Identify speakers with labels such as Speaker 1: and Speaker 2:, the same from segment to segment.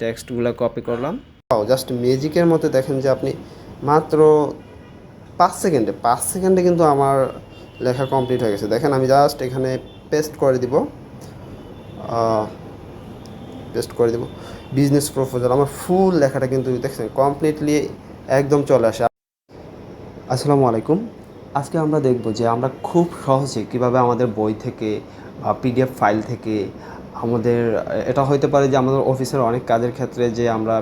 Speaker 1: টেক্সটগুলো copy করলাম।
Speaker 2: Just ম্যাজিকের মতো দেখেন যে আপনি মাত্র পাঁচ সেকেন্ডে পাঁচ সেকেন্ডে কিন্তু আমার লেখা কমপ্লিট হয়ে গেছে। দেখেন আমি জাস্ট এখানে পেস্ট করে দিব। পেস্ট করে দিব। বিজনেস প্রপোজাল আমার ফুল লেখাটা কিন্তু দেখছেন কমপ্লিটলি একদম চলে আসে। আসসালামু আলাইকুম। আজকে আমরা দেখব যে আমরা খুব সহজে কীভাবে আমাদের বই থেকে পিডিএফ ফাইল থেকে আমাদের, এটা হতে পারে যে আমাদের অফিসের অনেক কাজের ক্ষেত্রে যে আমরা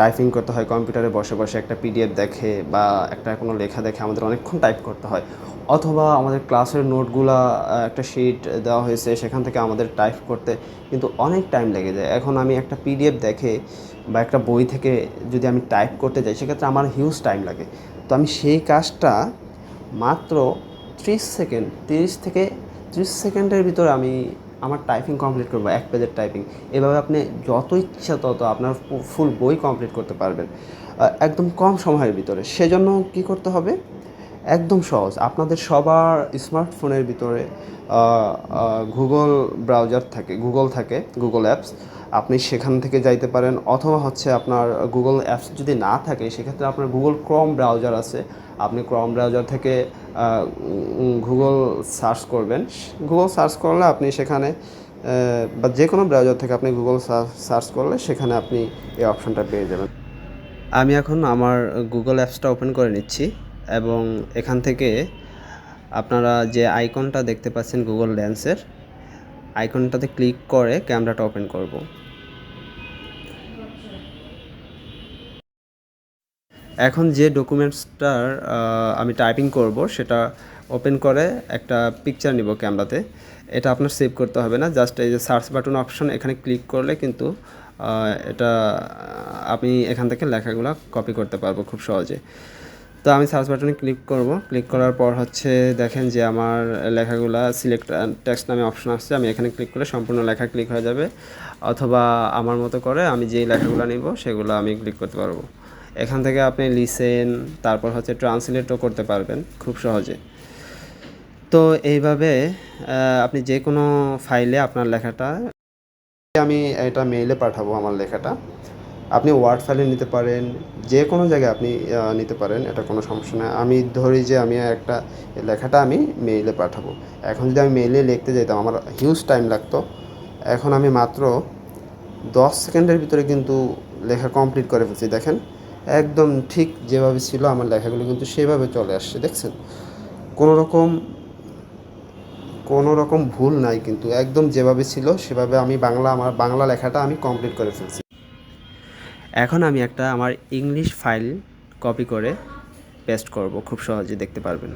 Speaker 2: টাইপিং করতে হয় কম্পিউটারে বসে বসে একটা পিডিএফ দেখে বা একটা কোনো লেখা দেখে আমাদের অনেকক্ষণ টাইপ করতে হয়। অথবা আমাদের ক্লাসের নোটগুলা একটা শিট দেওয়া হয়েছে, সেখান থেকে আমাদের টাইপ করতে কিন্তু অনেক টাইম লেগে যায়। এখন আমি একটা পিডিএফ দেখে বা একটা বই থেকে যদি আমি টাইপ করতে যাই, সেক্ষেত্রে আমার হিউজ টাইম লাগে। তো আমি সেই কাজটা মাত্র ত্রিশ সেকেন্ড, তিরিশ থেকে ত্রিশ সেকেন্ডের ভিতরে আমি আমার টাইপিং কমপ্লিট করব, এক পেজের টাইপিং এভাবে আপনি যত ইচ্ছা তত আপনার ফুল বই কমপ্লিট করতে পারবেন। একদম কম সময়ের ভিতরে। সেজন্য কি করতে হবে? একদম সহজ। আপনাদের সবার স্মার্টফোনের ভিতরে গুগল ব্রাউজার থাকে গুগল থাকে গুগল অ্যাপস আপনি সেখান থেকে যাইতে পারেন অথবা হচ্ছে আপনার গুগল অ্যাপস যদি না থাকে, সেক্ষেত্রে আপনার গুগল ক্রম ব্রাউজার আছে। আপনি ক্রম ব্রাউজার থেকে গুগল সার্চ করবেন। গুগল সার্চ করলে আপনি সেখানে বা যে কোনো ব্রাউজার থেকে আপনি গুগল সার্চ করলে সেখানে আপনি এই অপশনটা পেয়ে যাবেন।
Speaker 1: আমি এখন আমার গুগল অ্যাপসটা ওপেন করে নিচ্ছি এবং এখান থেকে আপনারা যে আইকনটা দেখতে পাচ্ছেন গুগল লেন্সের আইকনটাতে ক্লিক করে ক্যামেরাটা ওপেন করব। এখন যে ডকুমেন্টসটার আমি টাইপিং করব, সেটা ওপেন করে একটা পিকচার নিব ক্যামেরাতে এটা আপনার সেভ করতে হবে না জাস্ট এই যে সার্চ বাটন অপশন এখানে ক্লিক করলে কিন্তু এটা আমি এখান থেকে লেখাগুলো কপি করতে পারব খুব সহজে। তো আমি সার্চ বাটনে ক্লিক করব ক্লিক করার পর হচ্ছে দেখেন যে আমার লেখাগুলা সিলেক্ট টেক্সট নামে অপশন আসছে, আমি এখানে ক্লিক করলে সম্পূর্ণ লেখা ক্লিক হয়ে যাবে। অথবা আমার মতো করে আমি যেই লেখাগুলো নিব, সেগুলো আমি ক্লিক করতে পারব। এখান থেকে আপনি লিসেন তারপর হচ্ছে ট্রান্সলেটও করতে পারবেন খুব সহজে। তো এইভাবে আপনি যে কোনো ফাইলে আপনার লেখাটা,
Speaker 2: আমি এটা মেইলে পাঠাবো আমার লেখাটা। আপনি ওয়ার্ড ফাইলে নিতে পারেন যে কোনো জায়গায় আপনি নিতে পারেন, এটা কোনো সমস্যা নেই। আমি ধরি যে আমি একটা লেখাটা আমি মেইলে পাঠাবো। এখন যদি আমি মেইলে লিখতে যেতাম আমার হিউজ টাইম লাগতো। এখন আমি মাত্র দশ সেকেন্ডের ভিতরে কিন্তু লেখা কমপ্লিট করে ফেলছি। দেখেন একদম ঠিক যেভাবে ছিল আমার লেখাগুলো কিন্তু সেভাবে চলে আসছে, দেখছেন? কোনো রকম কোনো রকম ভুল নাই কিন্তু, একদম যেভাবে ছিল সেভাবে আমি বাংলা, আমার বাংলা লেখাটা আমি কমপ্লিট করে ফেলছি।
Speaker 1: এখন আমি একটা আমার ইংলিশ ফাইল কপি করে পেস্ট করব, খুব সহজে দেখতে পারবেন।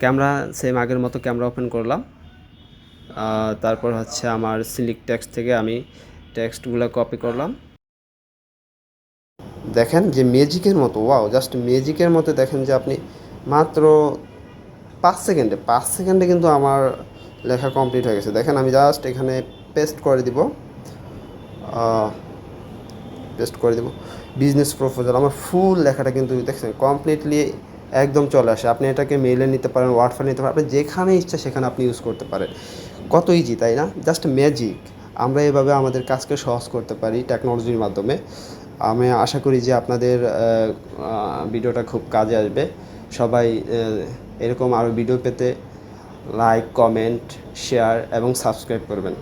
Speaker 1: ক্যামেরা সেম আগের মতো ক্যামেরা ওপেন করলাম। তারপর হচ্ছে আমার সিলিক টেক্সট থেকে আমি টেক্সটগুলো কপি করলাম।
Speaker 2: দেখেন যে ম্যাজিকের মতো ওয়াও জাস্ট ম্যাজিকের মতো দেখেন যে আপনি মাত্র পাঁচ সেকেন্ডে পাঁচ সেকেন্ডে কিন্তু আমার লেখা কমপ্লিট হয়ে গেছে। দেখেন আমি জাস্ট এখানে পেস্ট করে দিব। পেস্ট করে দিব। বিজনেস প্রপোজাল আমার ফুল লেখাটা কিন্তু দেখছেন কমপ্লিটলি একদম চলে আসে। আপনি এটাকে মেলে নিতে পারেন ওয়ার্ড ফাইল নিতে পারেন, আপনি যেখানে ইচ্ছা সেখানে আপনি ইউজ করতে পারেন। কত ইজি তাই না? জাস্ট ম্যাজিক আমরা এভাবে আমাদের কাজকে সহজ করতে পারি টেকনোলজির মাধ্যমে। আমি আশা করি যে আপনাদের ভিডিওটা খুব কাজে আসবে। সবাই এরকম আরও ভিডিও পেতে লাইক, কমেন্ট, শেয়ার এবং সাবস্ক্রাইব করবেন।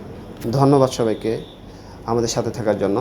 Speaker 2: ধন্যবাদ সবাইকে আমাদের সাথে থাকার জন্য।